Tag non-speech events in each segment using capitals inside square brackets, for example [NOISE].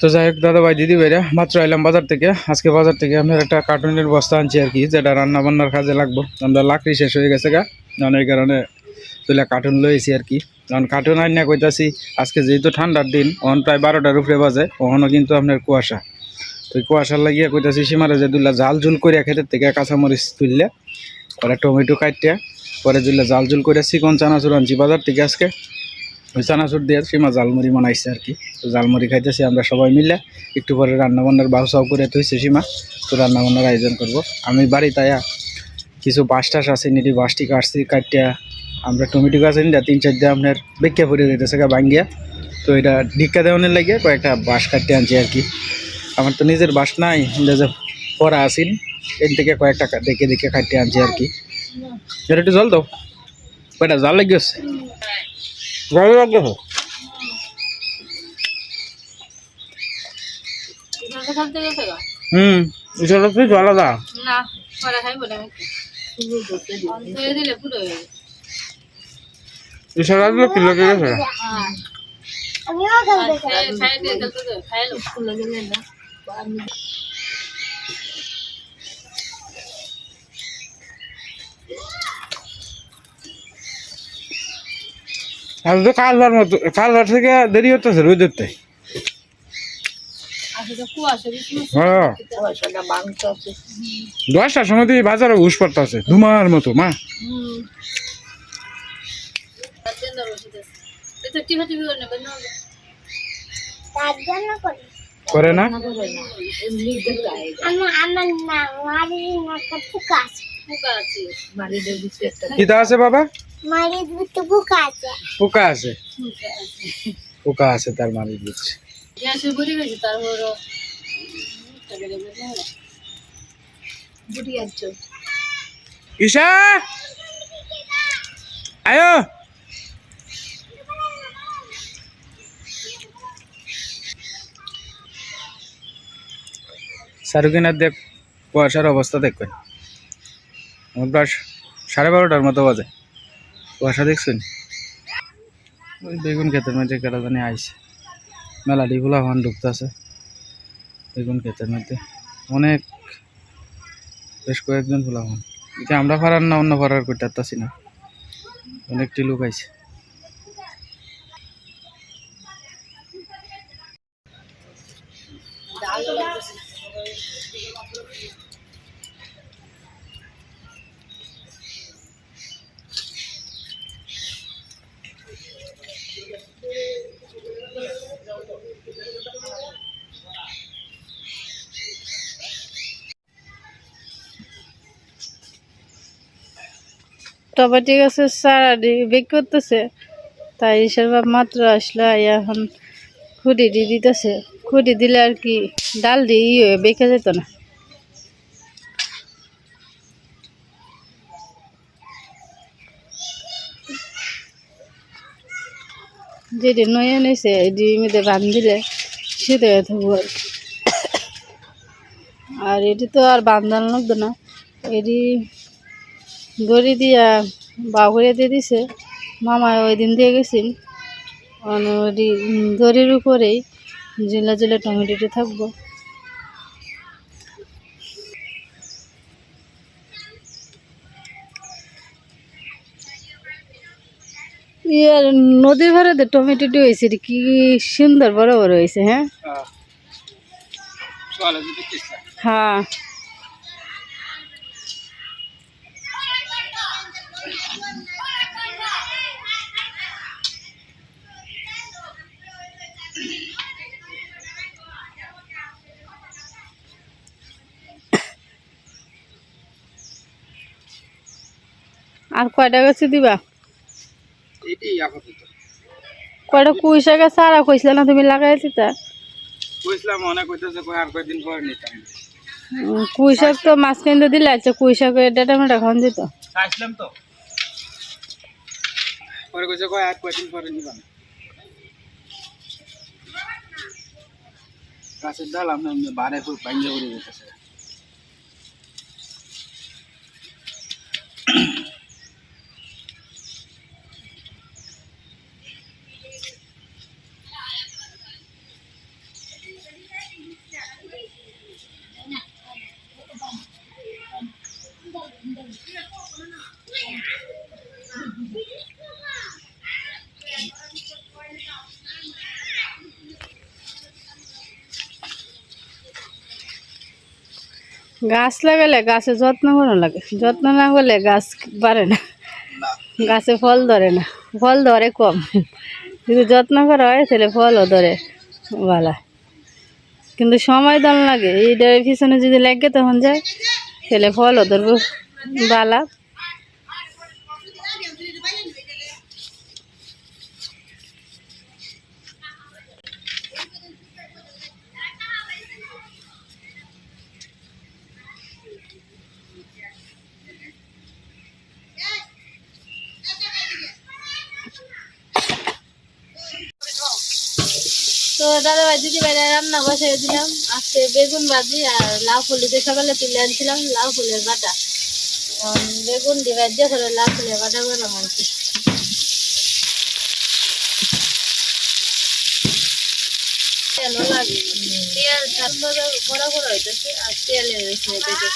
তো যাই হোক, দাদা ভাই, দিদি ভাইরা, মাত্র এলাম বাজার থেকে। আজকে বাজার থেকে আপনার একটা কার্টুনের বস্তা আনছি আর কি, যেটা রান্না বান্নার কাজে লাগবো। আমরা লাকড়ি শেষ হয়ে গেছে গা অনেক কারণে তুলে কার্টুন লইছি আর কি। কারণ কার্টুন আইন না কইতাছি, আজকে যেহেতু ঠান্ডার দিন ওখান প্রায় বারোটার উপরে বাজে ওখানেও কিন্তু আপনার কুয়াশা। তো কুয়াশার লাগিয়ে কইতাছি, সীমারে যে দুলা জাল ঝুল করিয়া খেতের থেকে কাঁচামরিচ তুললে, পরে টমেটো কাটিয়া পরে দুলা জাল ঝুল করে চিকন চানাচুর আনছি বাজার থেকে আজকে। চানাচুর দিয়ে সীমা জালমুড়ি বানাইছে আর কি। তো জালমুড়ি খাইতেছি আমরা সবাই মিলে। একটু পরে রান্নাবান্নার বাউসাও করে থইছে সীমা। তো রান্নাবান্নার আয়োজন করব। আমি বাড়ি আয়া কিছু বাঁশ টাস আছে নিটি বাঁশটি কাটছি কাটিয়া আমরা টমেটো গাছ এনে তিন চার দিয়ে আপনার বেঁকে পড়ে দিতেছে গা ভাঙ্গিয়া। তো এটা ঢিক্কা দেওয়ানের লাগিয়ে কয়েকটা বাঁশ কাটতে আনছি আর কি। আমার তো নিজের বাঁশ নাই যে পরা আসিন এর থেকে কয়েকটা দেখে দেখে কাটতে আনছি আর কি। এটা একটু জল দাও। কয়টা জাল লাগিয়েছে জল লাগিয়েছে জলটা গেছে হুম জল তো আলাদা। না পরে খাইব না অন্তরে দিলে পুরো হয়ে যাবে। ইশারা দিলে কি লাগে গেছে আমিও খাই- খাই দিয়ে চলতে দে খাইলো ফুল দিলে না আজ তো কাল বার মতো কাল বার থেকে দেরি হতেছে রোদের বেশি হ্যাঁ। দশটার সময় দিয়ে বাজারে ঘুষ পড়তেছে ধুমার মতো মা। করে না? কিতা আছে। বাবা? পোকা আছে। পোকা আছে? পোকা আছে। তার মানে ঈশা! আয়ো! সারুকিনার দেখ কুয়াশার অবস্থা দেখবেন। আমার প্রায় সাড়ে বারোটার মতো বাজে। কুয়াশা দেখছেন? ওই বেগুন ক্ষেতের মধ্যে কেটা জানি আইসে মেলাটি ডিগুলা হন ঢুকতেছে বেগুন ক্ষেতের মধ্যে। অনেক বেশ কয়েকজন ফুলা হন এটা আমরা ফারার না অন্য ফারার করতে পারতাছি না। অনেকটি লোক আইছে। টমেটো গাছের সারা বেক করতেছে। তাই হিসাবে মাত্র আসলো এখন খুঁটি দিয়ে দিতেছে। খুঁটি দিলে আর কি, ডাল দিয়ে বেঁকে যেত না। যেটি নয়ে নিছে এটি মেয়েদের বান দিলে শীতে থাকব আর আর এটি তো আর বান্ধানো লাগতো না। এটি দড়ি দিয়া বাবুরে দিয়ে দিছে। মামা ওই দিন দিয়ে গেছেন ওই দড়ির উপরেই ঝুলা ঝুলা টমেটোটি থাকব। ইয়ার নদীর ভাড়াতে টমেটোটি হয়েছে কি সুন্দর বড় বড় হয়েছে হ্যাঁ? হ্যাঁ। আর কয়টা গাছে দিবা? কয়টা কুই শাকের সারা কইছিল না তুমি লাগাই দিতা? কইছিলাম অনেক হইতেছে কয় আর কয়েকদিন পরে নিতাম উম, কুই শাক তো দিলে আচ্ছা কুই শাক এটা টমেটো খাওয়ান দিত। তো। পরে কইছে কয় আর কয়েকদিন পরে নিবাম গাছের ডাল আপনার বারে যেতেছে গাছ লাগালে গাছে যত্ন করা লাগে। যত্ন না করলে গাছ বাড়ে না। গাছে ফল ধরে না। ফল ধরে কম। যদি যত্ন করা হয়, তাহলে ফলও ধরে বলা। কিন্তু সময় দাম লাগে। এইটার পিছনে যদি লাগে তখন যায়, তাহলে ফলও ধরবো বালা। দাদা ভাই দিদি ভাই রান্না বসাই দিলাম। আজকে বেগুন ভাজি আর লাউ ফুলিতে সকালে তুলে আনছিলাম, লাউ ফুলের বাটা। বেগুন দিয়ে ভাজিয়ে করে লাউ ফুলের বাটা আর কি। তেলও লাগে তেল বড় বড় হইতেছে আর তেলের বেশি হইতেছে।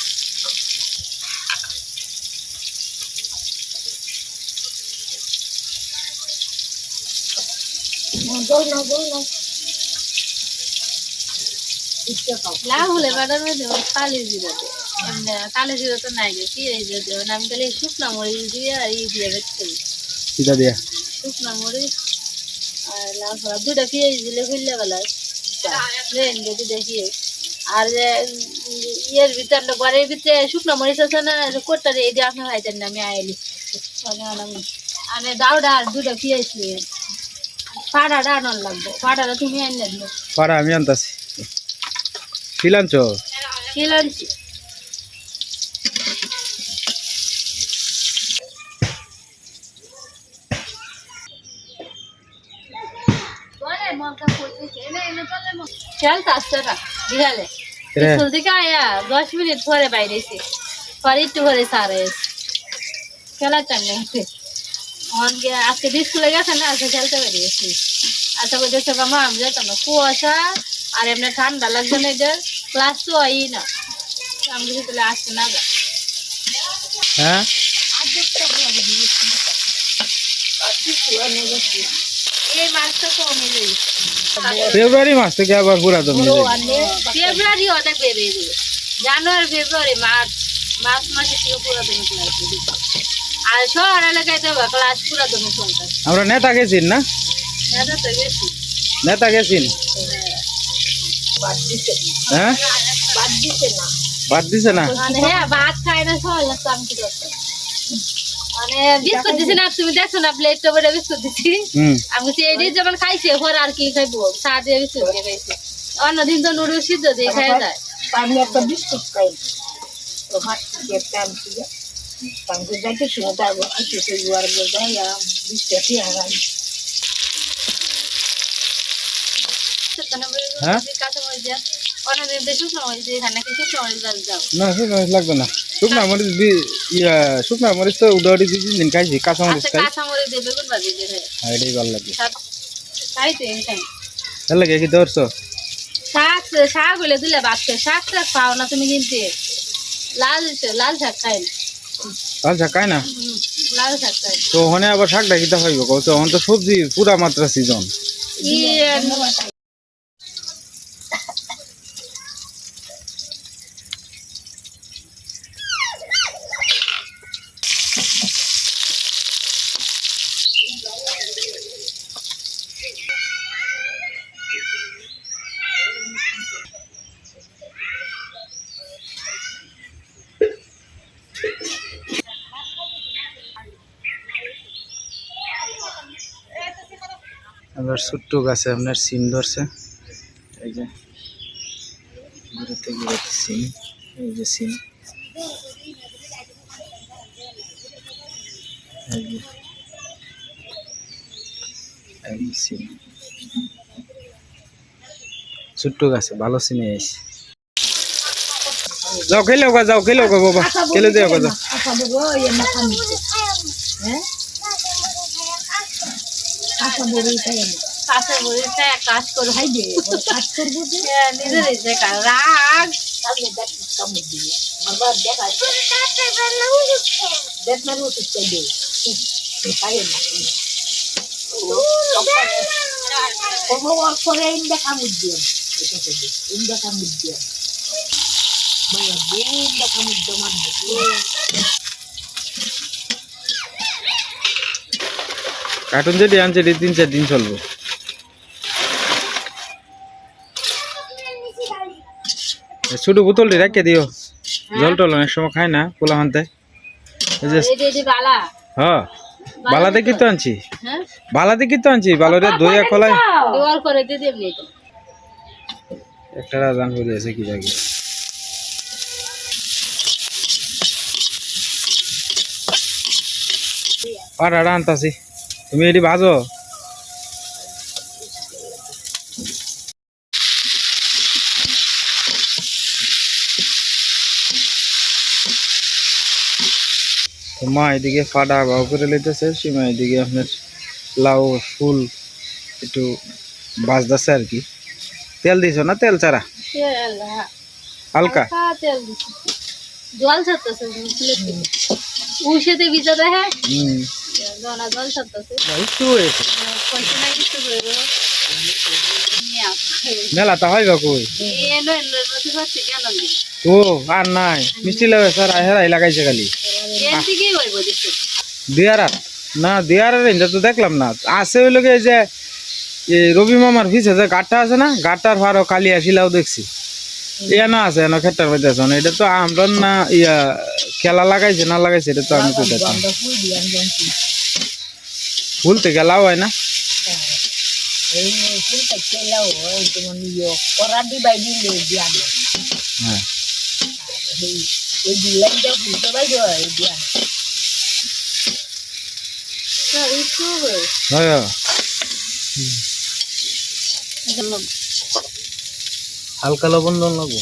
লাউ মধ্যে কালি জিরা দেয়। এমনি কালি জিরা তো নাই গে কি এই যে দেবেন আমি শুকনা মরিচ দিয়ে আর ই দিয়ে শুকনা মরিচ আর ফলা দুটা পেঁয়াজ দিলে খুললে বেলা ট্রেন যদি দেখি আর যে ইয়ের ভিতরে ঘরের ভিতরে শুকনো মরিচ আছে না কোটটা এই দিয়ে আপনার না আমি আইলি আমি দাউডা আর দুটা পেঁয়াজ নিয়ে। পাড়াটা লাগবে। পাড়াটা তুমি দিও। পারা আমি আনতাছি। শিলাঞ্চ শিলাঞ্চি খেলতে আসছে না বিহালে রে। স্কুল থেকে আয়া দশ মিনিট পরে বাইরে এসে পরে একটু পরে সারে খেলার টাইম নেই। অনকে আজকে স্কুলে গেছে না আজকে খেলতে বেরিয়েছি। আশা মামা যেতাম কুয়াশা আর এমনি ঠান্ডা লাগছে না এদের ক্লাস তো হয়ই না। আমি কিছু তাহলে আসতে না হ্যাঁ? ফেব্রুয়ারি মাস থেকে আবার পুরা জমি ফেব্রুয়ারি অনেক বেড়ে যাবে জানুয়ারি ফেব্রুয়ারি মার্চ মার্চ মাসে থেকে পুরো ক্লাস আর শহর এলাকায় তো ক্লাস পুরো দমে আমরা নেতা গেছিন না? দাদা তো বেশি নেতা গেছিন? হ্যাঁ বাদ দিছে না বাদ দিছে না মানে হ্যাঁ ভাত খায় না সবাই লাগতো আমি কি করতাম মানে বিস্কুট দিছি না তুমি দেখছ না প্লেট তো বড় বিস্কুট দিছি হুম আমি বলছি এটি যখন খাইছে পর আর কি খাইবো চা দিয়ে বিস্কুট দিয়ে খাইছে অন্যদিন তো নুডলস সিদ্ধ দিয়ে খাই যায় আমি একটা বিস্কুট খাই তো ভাত দিয়ে প্যান দিয়ে পাঙ্কে যাইতে শুনে যাব আজকে সেই জোয়ার যাই বিস্কুট দিয়ে হারাই হ্যাঁ? কাঁচামরিচ দিয়া অন্যদিন তো শুকনো মরিচ দিয়ে খাই নাকি শুকনো মরিচ ডাল যাও না শুকনা মরিচ লাগবে না। শুকনা মরিচ শুকনা মরিচ তো দুই দিন খাইছি কাঁচা মরিচ আচ্ছা খাই। কাঁচামরিচ দিয়ে বেগুন ভাজি দিয়ে খাই এটাই ভালো লাগে। খাইতে এখানে ভালো লাগে কি ধরছো? শাক শাক হলে দিলে ভাত খাই শাক টাক পাও না তুমি কিনতে। লাল লাল শাক খাই না। লাল শাক না? লাল শাক খাই তো ওখানে আবার শাকটা কিতা খাইব কত ওখানে তো সবজি পুরা মাত্রা সিজন ই আবার ছোট্ট গাছে আপনার সিম ধরছে। এই যে ঘুরেতে ঘুরেতে সিম এই যে সিম। এই যে এই যে সিম। ছোট্ট গাছে ভালো সিমে এসে যাও খেলে গা যাও খেলে গা বাবা। খেলে গা যাও। হ্যাঁ মরিচটা এক কাজ করো। খাই দে কাজ করব যে। নিজের ইচ্ছে রাগ দিয়ে। দিয়ে। কার্টুন যেটি আনছে তিন চার দিন চলবো। ছোট বোতলটি রেখে দিও। জল টল অনেক সময় খায় না পোলা বালা। হ্যাঁ বালা দেখি তো আনছি। হ্যাঁ? বালা দেখি তো আনছি বালরে দইয়া কলাই একটা রাজান করে আছে কি জায়গায় পাড়াটা আনতাছি। তুমি এটি ভাজো। মা এদিকে ফাটা বাউ করে লেতেছে সীমা এদিকে আপনার লাউ ফুল একটু বাজতেছে আর কি তেল দিছো না তেল ছাড়া হ্যাঁ হালকা তেল দিছি জল ছাড়তেছে উষেতে ভিজা দেখে জল ছাড়তেছে একটু হয়েছে কন্টিনা কিছু করব নিয়ে আসো মেলা তা হয় কই ও আর নাই মিষ্টি লাগে স্যার হেরাই লাগাইছে খালি দিয়ারার? না দিয়ারার এটা তো দেখলাম না। আছে ওই লোকে যে রবি মামার পিছে যে গাঠটা আছে না গাঠটার ফারও কালি আসিলাও দেখছি। ইয়া না আছে এনো খেটার মধ্যে আছে। না এটা তো আমরা না ইয়া খেলা লাগাইছে না লাগাইছে এটা তো আমি তো ফুল থেকে লাউ হয় না. হ্যাঁ Eh yo eh diyan. একটু হবে হয় হালকা লবণ লাগবো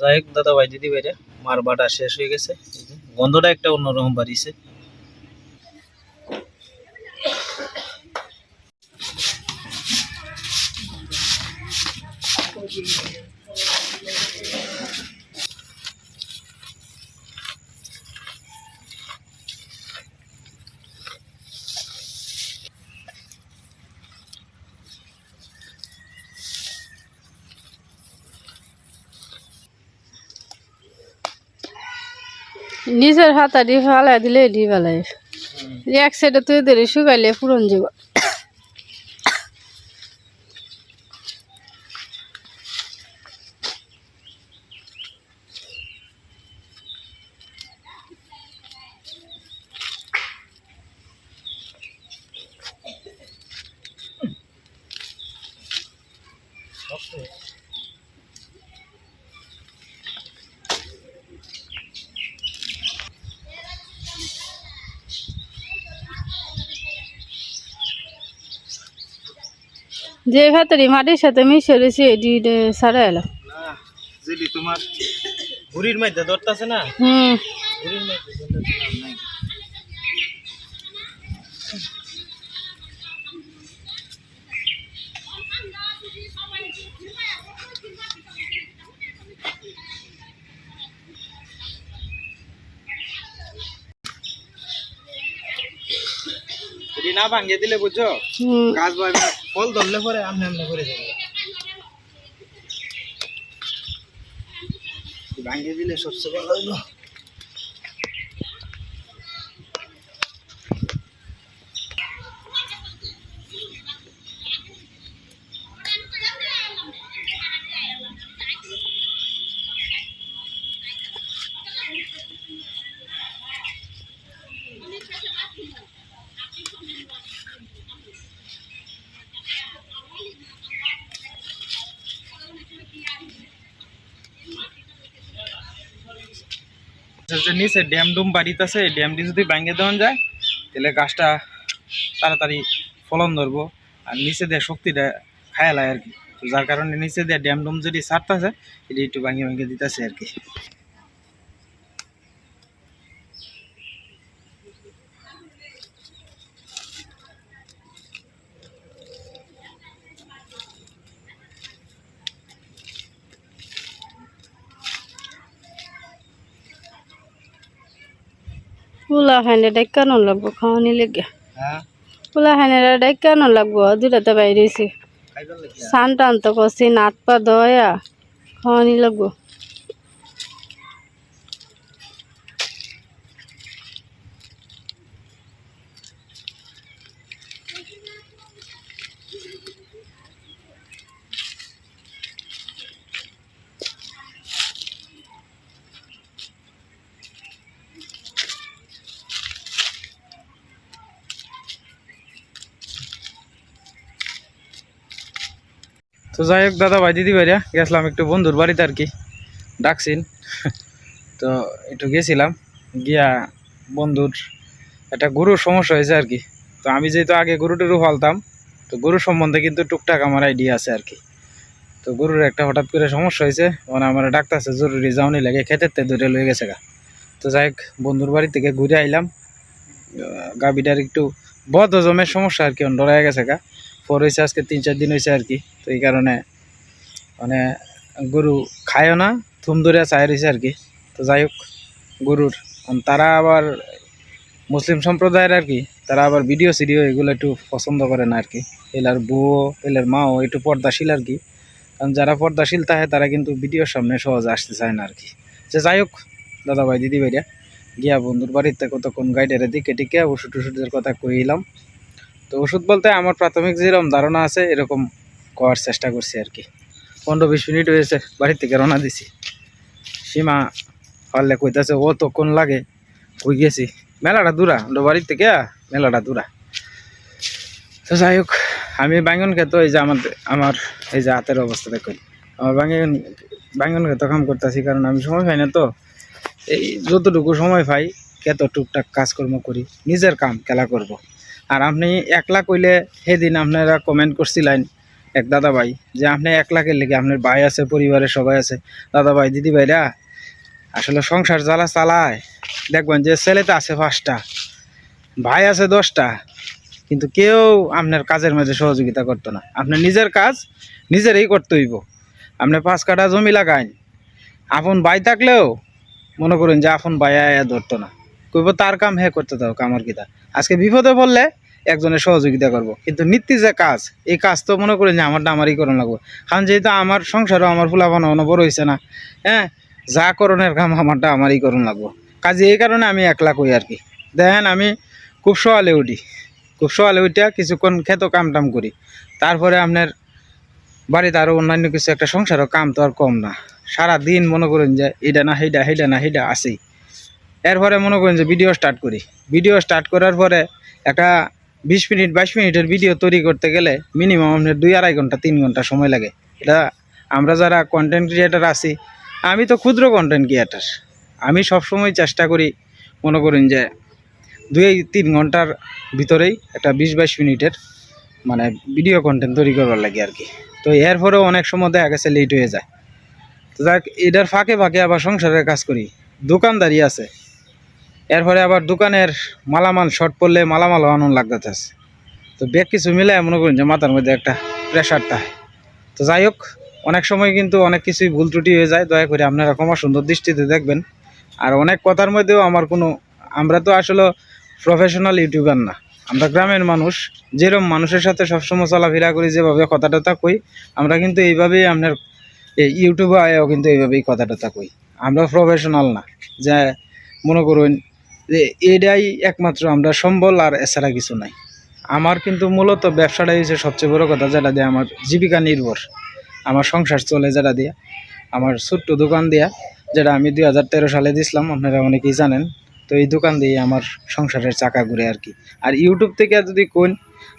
যাই হোক দাদা ভাই দিদি ভাইরা মারবাটা শেষ হয়ে গেছে। গন্ধটা একটা অন্যরকম বাড়িছে নিজের হাতা দিয়ে ফালাই দিলে এটি ফেলাই এক সাইডে তুই ধরে শুকাইলে পুরন যাব যে ভাতারি মাটির সাথে মিশে রয়েছে এটি সারা এলো। যদি তোমার বুড়ির মধ্যে ধরতেছে না? হুম। মধ্যে না, ভাঙিয়ে দিলে বুঝছ? গাছ বা ফল ধরলে পরে আমি আমনে করে যাবে। ভাঙিয়ে দিলে সবচেয়ে ভালো হইল। গাছের নিচে ড্যাম ডুম বাড়িতেছে এই ড্যামটি যদি ভাঙিয়ে দেওয়া যায়, তাহলে গাছটা তাড়াতাড়ি ফলন ধরবো। আর নিচে দিয়ে শক্তিটা খায়ালায় আর কি। যার কারণে নিচে দিয়ে ড্যাম ডুম যদি ছাড়তেছে, এটি একটু ভাঙিয়ে ভাঙিয়ে দিতেছে আর কি। পোলা খাইলে ডাইকানো লাগবো খাওয়ানি লেগে পোলা খাইলে ডাইকানো লাগবো দুটাতে বাইরেছি সান টান তো করছি নাট পা দয়া খাওয়ানি লাগবো তো যাই হোক দাদা ভাই দিদি ভাইরা গেছিলাম একটু বন্ধুর বাড়িতে আর কি। ডাকছিন। [LAUGHS] তো একটু গেছিলাম গিয়া বন্ধুর একটা গরুর সমস্যা হয়েছে আর কি। তো আমি যেহেতু আগে গরু টরু ফালতাম তো গরু সম্বন্ধে কিন্তু টুকটাক আমার আইডিয়া আছে আর কি। তো গরুর একটা হঠাৎ করে সমস্যা হয়েছে মানে আমার ডাক্তার আছে জরুরি যাওনি লাগে খেতের তে ধরে লয়ে গেছে গা। তো যাই হোক বন্ধুর বাড়ি থেকে ঘুরে আইলাম। আহ, গাভীটার একটু বদ হজমের সমস্যা আর কি ডরাই গেছে গা। পর হয়েছে আজকে তিন, চার দিন হয়েছে আর কি। তো এই কারণে মানে গরু খায়ও না, থুম ধরে চাই রয়েছে আর কি। তো যাই হোক, গরুর তারা আবার মুসলিম সম্প্রদায়ের আর কি, তারা আবার ভিডিও সিডিও এগুলো একটু পছন্দ করে না আর কি। এলার বউও এলার মাও একটু পর্দাশীল আর কি। কারণ যারা পর্দাশীল থাকে তারা কিন্তু ভিডিওর সামনে সহজে আসতে চায় না আর কি। যে যাই হোক দাদা ভাই দিদি ভাইরা গিয়া বন্ধুর বাড়িতে কতক্ষণ গাইডের দিকে টিকে ওষুধ টষুধের কথা কইলাম। তো ওষুধ বলতে আমার প্রাথমিক যেরকম ধারণা আছে, এরকম করার চেষ্টা করছি আর কি। পনেরো বিশ মিনিট হয়েছে বাড়ি থেকে রওনা দিছি। সীমা পারলে কইতাছে, ও তো কোন লাগে কই গেছি? মেলাটা দূরা আমরা বাড়ির থেকে মেলাটা দূরা। তো যাই হোক, আমি বাঙ্গন খেত, এই যে আমার আমার এই যে হাতের অবস্থা দেখুন। আমার বাঙ্গন বাঙ্গন খেত কাম করতেছি, কারণ আমি সময় পাই না তো। এই যতটুকু সময় পাই কত টুকটাক কাজকর্ম করি, নিজের কাম, খেলা করব। আর আপনি একলা কইলে সেদিন আপনারা কমেন্ট করছিলেন এক দাদা ভাই যে আপনি এক লাখের লেগে আপনার ভাই আছে, পরিবারের সবাই আছে। দাদা ভাই দিদি ভাইরা আসলে সংসার জ্বালা চালায়। দেখবেন যে ছেলেতে আছে পাঁচটা, ভাই আছে দশটা, কিন্তু কেউ আপনার কাজের মাঝে সহযোগিতা করতো না। আপনার নিজের কাজ নিজেরই করতে হইব। আপনি পাঁচ কাটা জমি লাগাইন। আপন ভাই থাকলেও মনে করুন যে আপন ভাই আয়া ধরতো না। কইব তার কাম হ্যাঁ করতে দাও কামর কিতা আজকে বিপদে পড়লে একজনের সহযোগিতা করব। কিন্তু নিত্য যে কাজ, এই কাজ তো মনে করেন যে আমারটা আমারই করণ লাগবে। কারণ যেহেতু আমার সংসারও আমার ফুলা বানানো বড় হয়েছে না হ্যাঁ? যা করণের কাম আমারটা আমারই করণ লাগবো। কাজে এই কারণে আমি একলা কই আর কি। দেখেন আমি খুব সকালে উঠি। খুব সকালে উঠিয়া কিছুক্ষণ খেত কাম টাম করি। তারপরে আপনার বাড়িতে আরও অন্যান্য কিছু একটা সংসারও কাম তো আর কম না। সারা দিন মনে করেন যে এটা না সেইটা সেইটা না সেইটা আসেই এরপরে মনে করেন যে ভিডিও স্টার্ট করি। ভিডিও স্টার্ট করার পরে একটা বিশ মিনিট, বাইশ মিনিটের ভিডিও তৈরি করতে গেলে মিনিমাম আপনার দুই আড়াই ঘণ্টা, তিন ঘণ্টা সময় লাগে। এটা আমরা যারা কন্টেন্ট ক্রিয়েটার আছি, আমি তো ক্ষুদ্র কন্টেন্ট ক্রিয়েটার আমি সবসময় চেষ্টা করি মনে করেন যে দুই, তিন ঘণ্টার ভিতরেই একটা বিশ, বাইশ মিনিটের মানে ভিডিও কন্টেন্ট তৈরি করবার লাগে আর কি। তো এরপরেও অনেক সময় দেখা গেছে লেট হয়ে যায়। তো যাক, এটার ফাঁকে ফাঁকে আবার সংসারের কাজ করি। দোকানদারি আছে। এরপরে আবার দোকানের মালামাল শর্ট পড়লে মালামাল আনন্দ লাগতে আছে তো ব্যাগ কিছু মিলে মনে করুন যে মাথার মধ্যে একটা প্রেশারটা তো যাই হোক, অনেক সময় কিন্তু অনেক কিছুই ভুল ত্রুটি হয়ে যায়। দয়া করে আপনারা ক্ষমা সুন্দর দৃষ্টিতে দেখবেন। আর অনেক কথার মধ্যেও আমার কোনো আমরা তো আসলে প্রফেশনাল ইউটিউবার না। আমরা গ্রামের মানুষ। যেরকম মানুষের সাথে সবসময় চলাফেরা করি, যেভাবে কথা টথা কই আমরা কিন্তু এইভাবেই আপনার এই ইউটিউবে আয়ও কিন্তু এইভাবেই কথা টথা কই আমরা প্রফেশনাল না। যে মনে করুন যে এটাই একমাত্র আমরা সম্বল আর এছাড়া কিছু নাই। আমার কিন্তু মূলত ব্যবসাটাই হচ্ছে সবচেয়ে বড় কথা, যেটা দিয়ে আমার জীবিকা নির্ভর। আমার সংসার চলে যেটা দিয়ে, আমার ছোট্ট দোকান দিয়া, যেটা আমি দুই হাজার তেরো সালে দিছিলাম, আপনারা অনেকেই জানেন। তো এই দোকান দিয়ে আমার সংসারের চাকা ঘুরে আর কি। আর ইউটিউব থেকে যদি কোন,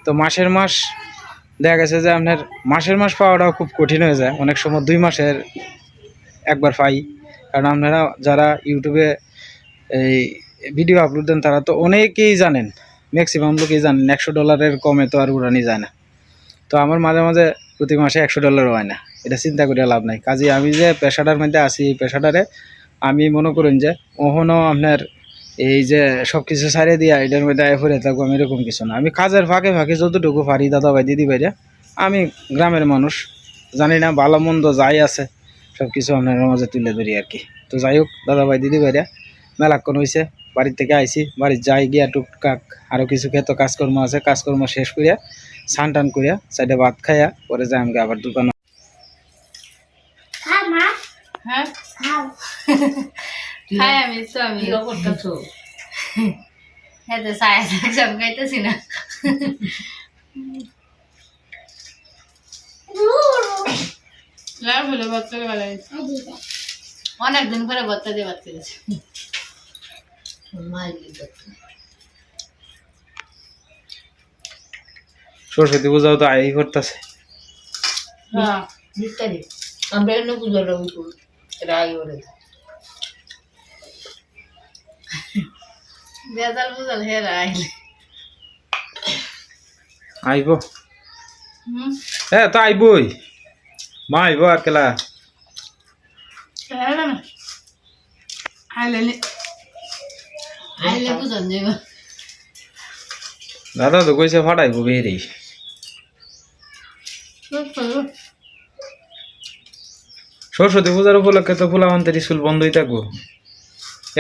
তো মাসের মাস দেখা গেছে যে আপনার মাসের মাস পাওয়াটাও খুব কঠিন হয়ে যায়। অনেক সময় দুই মাসের একবার পাই। কারণ আপনারা যারা ইউটিউবে এই ভিডিও আপলোড দেন তারা, তো অনেকেই জানেন ম্যাক্সিমাম লোকেই জানেন, একশো ডলারের কমে তো আর উড়ানি যায় না। তো আমার মাঝে মাঝে প্রতি মাসে একশো ডলারও হয় না, এটা চিন্তা করে লাভ নাই। কাজে আমি যে পেশাটার মধ্যে আছি, এই পেশাটারে আমি মনে করেন যে ওহনও আপনার এই যে সব কিছু ছাড়িয়ে দিয়া এটার মধ্যে আয় ফুরে থাকব আমি এরকম কিছু না। আমি কাজের ফাঁকে ফাঁকে যতটুকু পারি দাদা ভাই দিদি ভাইরা আমি গ্রামের মানুষ, জানি না, ভালো মন্দ যাই আছে সব কিছু আপনার মাঝে তুলে ধরি আর কি। তো যাই হোক দাদা ভাই দিদি ভাইরা মেলাক্ষণ হয়েছে বাড়ির থেকে আইসি বাড়ির যাই গিয়া টুকটাক আরও কিছু ক্ষেত্র কাজকর্ম আছে কাজকর্ম শেষ করিয়া স্নান টান করিয়া সাইডে ভাত খাইয়া পরে যাই আমাকে আবার দোকান। হ্যাঁ আমি আমি। হ্যাঁ হয়েছে অনেকদিন পরে বাচ্চা দিয়ে মাইলি দেখো সরস্বতী পূজাও তো আই করতেছে। হ্যাঁ আমরা পুজো রবি রাগ করে বেজাল বুজাল আইব। হ্যাঁ তো আইবই। মা আইব আর কেলা। আইলে নি- আইলে বুঝান যাইব। দাদা তো কইছে ফাটাইব বেরি সরস্বতী পূজার উপলক্ষে তো ফুলামান্তের স্কুল বন্ধই থাকব।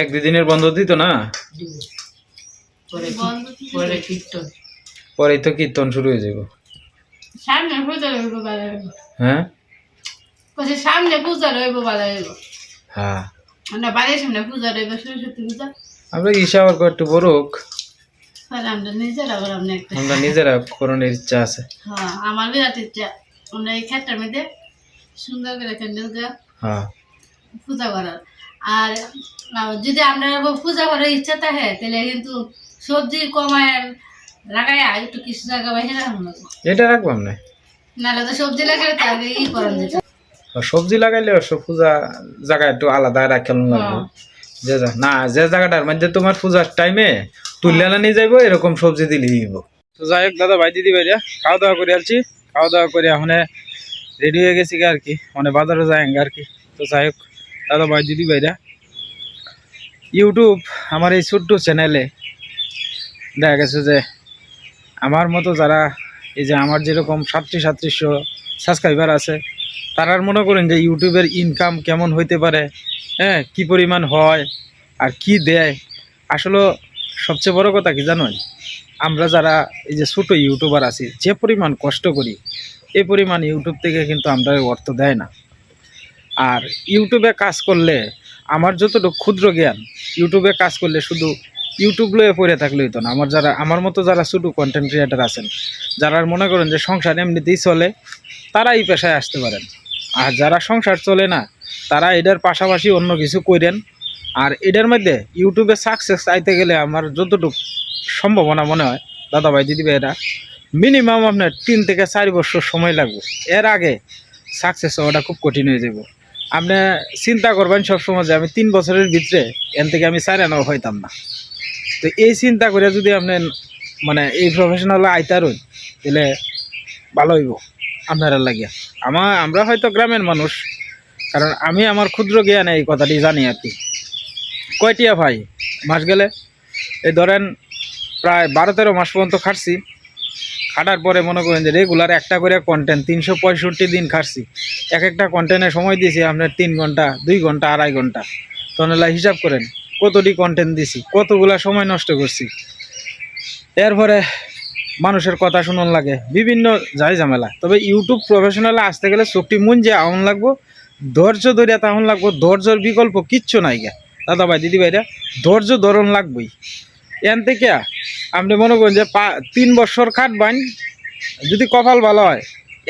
এক দুদিনের বন্ধ দিত না? পরে তো কীর্তন শুরু হয়ে যাব সামনে পূজা রইব ভালো হইব। হ্যাঁ? সামনে পূজা রইব হ্যাঁ। আমরা বাড়ির সামনে পূজা রইব সরস্বতী পূজা। আমরা ঈশা আর একটু বড় হোক আমরা নিজেরা করলাম একটা আমরা নিজেরা করণের ইচ্ছা আছে। হ্যাঁ আমার বিরাট ইচ্ছা। আমরা এই ক্ষেত্রের মধ্যে সুন্দর করে ক্যান্ডেল হ্যাঁ। পূজা করার। আর যদি আমরা পূজা করার ইচ্ছা থাকে তাহলে কিন্তু সবজি কমায় লাগাই একটু কিছু জায়গা বাইরে রাখুন এটা রাখবাম না নাহলে তো সবজি লাগালে তাহলে ই করেন সবজি লাগাইলে পূজা জায়গা একটু আলাদা রাখেন লাগবে। যে না, যে জায়গাটার মধ্যে তোমার পূজার টাইমে তুলে নিয়ে যাইবো, এরকম সবজি দিলে দিব তো যাই হোক, দাদা, ভাই, দিদি, ভাইরা খাওয়া দাওয়া করে আলছি। খাওয়া দাওয়া করে এখন রেডি হয়ে গেছি আর কি মানে বাজারে যাই আর কি। তো যাই হোক, দাদা, ভাই, দিদি, ভাইরা ইউটিউব আমার এই ছোট্ট চ্যানেলে দেখা গেছে যে, আমার মতো যারা, এই যে আমার যেরকম সাতত্রিশ সাতত্রিশশো সাবস্ক্রাইবার আছে তারার মনে করেন যে ইউটিউবের ইনকাম কেমন হইতে পারে হ্যাঁ কি পরিমাণ হয় আর কি দেয়, আসলে সবচেয়ে বড় কথা কি জানেন আমরা যারা এই যে ছোটো ইউটিউবার আছি, যে পরিমাণ কষ্ট করি, এই পরিমাণ ইউটিউব থেকে কিন্তু আমরা অর্থ দেয় না। আর ইউটিউবে কাজ করলে আমার যতটুকু ক্ষুদ্র জ্ঞান, ইউটিউবে কাজ করলে শুধু ইউটিউব লয়ে পড়ে থাকলে হইতো না। আমার যারা, আমার মতো যারা ছোটো কন্টেন্ট ক্রিয়েটার আছেন, যারা মনে করেন যে সংসার এমনিতেই চলে তারা এই পেশায় আসতে পারেন। আর যারা সংসার চলে না, তারা এটার পাশাপাশি অন্য কিছু করেন আর এটার মধ্যে ইউটিউবে সাকসেস চাইতে গেলে আমার যতটুকু সম্ভাবনা মনে হয় দাদা ভাই দিদি ভাইরা মিনিমাম আপনার তিন থেকে চার বছর সময় লাগবে। এর আগে সাকসেস হওয়াটা খুব কঠিন হয়ে যাব আপনি চিন্তা করবেন সবসময় যে আমি তিন বছরের ভিতরে এন থেকে আমি চার আনাও হইতাম না। তো এই চিন্তা করে যদি আপনি মানে এই প্রফেশনাল আইতারুন তাহলে ভালো হইব। আপনারা লাগিয়া আমার আমরা হয়তো গ্রামের মানুষ, কারণ আমি আমার ক্ষুদ্র জ্ঞানে এই কথাটি জানি আর কি। কয়টিয়া ভাই? মাস গেলে? এই ধরেন, প্রায় বারো তেরো মাস পর্যন্ত খাটছি। খাটার পরে মনে করেন যে রেগুলার একটা করে কন্টেন্ট তিনশো পঁয়ষট্টি দিন খাটছি। এক একটা কন্টেন্টে সময় দিয়েছি আপনার তিন ঘণ্টা, দুই ঘণ্টা, আড়াই ঘণ্টা। তখন হিসাব করেন, কতটি কন্টেন্ট দিছি, কতগুলা সময় নষ্ট করছি। এরপরে মানুষের কথা শুনুন লাগে। বিভিন্ন যাই ঝামেলা। তবে ইউটিউব প্রফেশনালে আসতে গেলে চোখটি মন যে আউন লাগবো, ধৈর্য ধরিয়া তাহন লাগবো, ধৈর্যর বিকল্প কিচ্ছু নাই গা। দাদা ভাই দিদি ভাইরা ধৈর্য ধরন লাগবই। এন থেকে আপনি মনে করেন যে পা, তিন বছর খাটবান যদি কপাল ভালো হয়,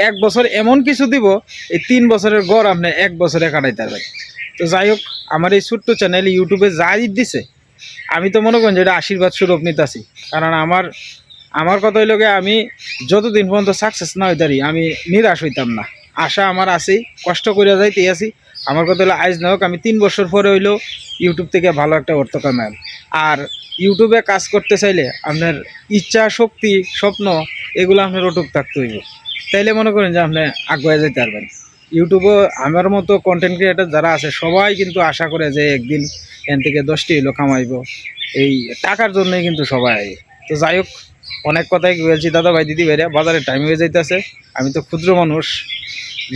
এক বছর এমন কিছু দিব, এই তিন বছরের গড় আপনি এক বছরে কাটাইতে পারবেন। তো যাই হোক, আমার এই ছোট্ট চ্যানেল ইউটিউবে যাই দিছে, আমি তো মনে করেন যে এটা আশীর্বাদ স্বরূপ নিতে আছি কারণ আমার আমার কথা হইল আমি যতদিন পর্যন্ত সাকসেস না হইতারি, আমি নিরাশ হইতাম না। আশা আমার আছেই, কষ্ট করে যাইতে আছি। আমার কথা হলো আজ না হোক, আমি তিন বছর পরে হইলেও ইউটিউব থেকে ভালো একটা অর্থ কামাই আর ইউটিউবে কাজ করতে চাইলে আপনার ইচ্ছা, শক্তি, স্বপ্ন, এগুলো আপনার অটুক থাকতে হইব। তাইলে মনে করেন যে আপনি আগুয়ে যেতে পারবেন। ইউটিউবে আমার মতো কন্টেন্ট ক্রিয়েটার যারা আছে, সবাই কিন্তু আশা করে যে একদিন এখান থেকে দশটি হইল কামাইব। এই টাকার জন্যই কিন্তু সবাই তো যাই হোক অনেক কথাই বলছি, দাদা ভাই, দিদি ভাইরা, বাজারে টাইম হয়ে যাইতেছে। আমি তো ক্ষুদ্র মানুষ।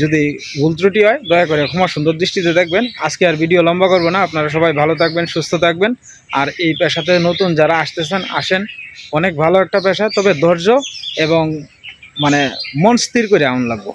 যদি ভুল ত্রুটি হয়, দয়া করে ক্ষমা সুন্দর দৃষ্টিতে দেখবেন। আজকে আর ভিডিও লম্বা করব না, আপনারা সবাই ভালো থাকবেন, সুস্থ থাকবেন। আর এই পেশাতে নতুন যারা আসতেছেন, আসেন। অনেক ভালো একটা পেশা, তবে ধৈর্য এবং মানে মন স্থির করে এমন লাগবো